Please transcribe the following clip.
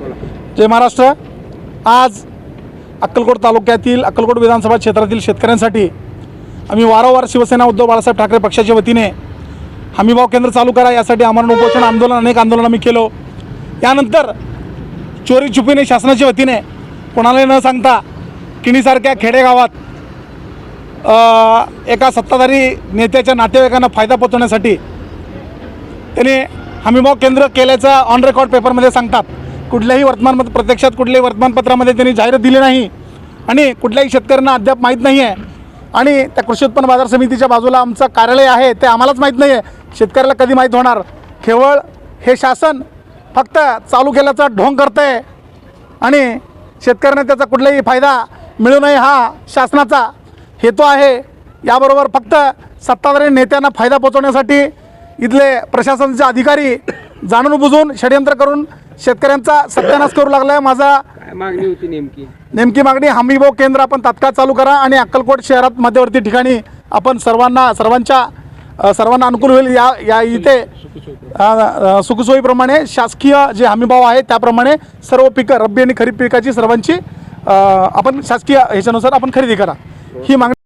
जय महाराष्ट्र. आज अक्कलकोट तालुक्यातील अक्कलकोट विधानसभा क्षेत्रातील शेतकऱ्यांसाठी आम्ही वारंवार शिवसेना उद्धव बाळासाहेब ठाकरे पक्षाच्या वतीने हमीभाव केंद्र चालू करा यासाठी आमरण उपोषण आंदोलन अनेक आंदोलन आम्ही केलो. यानंतर चोरी छुपीने शासनाच्या वतीने कोणालाही न सांगता किणीसारख्या खेडेगावात एका सत्ताधारी नेत्याच्या नातेवाईकांना फायदा पोचवण्यासाठी त्यांनी हमीभाव केंद्र केल्याचं ऑन रेकॉर्ड पेपरमध्ये सांगतात. कुठल्याही वर्तमानपत्र प्रत्यक्षात कुठल्याही वर्तमानपत्रामध्ये त्यांनी जाहिरात दिली नाही. आणि कुठल्याही शेतकऱ्यांना अद्याप माहीत नाही आहे आणि त्या कृषी उत्पन्न बाजार समितीच्या बाजूला आमचं कार्यालय आहे ते आम्हालाच माहीत नाही आहे शेतकऱ्याला कधी माहीत होणार? केवळ हे शासन फक्त चालू केल्याचा ढोंग करतं आहे आणि शेतकऱ्यांना त्याचा कुठलाही फायदा मिळू नये हा शासनाचा हेतू आहे. याबरोबर फक्त सत्ताधारी नेत्यांना फायदा पोचवण्यासाठी इथले प्रशासनाचे अधिकारी जाणून बुजून षडयंत्र करून शेतकऱ्यांचा सत्यानाश करू लागला आहे माझा मागणी होती नेमकी? नेमकी मागणी हमीभाव केंद्र आपण तात्काळ चालू करा आणि अक्कलकोट शहरात मध्यवर्ती ठिकाणी आपण सर्वांना सर्वांच्या सर्वांना अनुकूल होईल. या या इथे सुखसोयीप्रमाणे शासकीय जे हमीभाव आहे त्याप्रमाणे सर्व पिकं रब्बी आणि खरीप पिकाची सर्वांची आपण शासकीय ह्याच्यानुसार आपण खरेदी करा. ही मागणी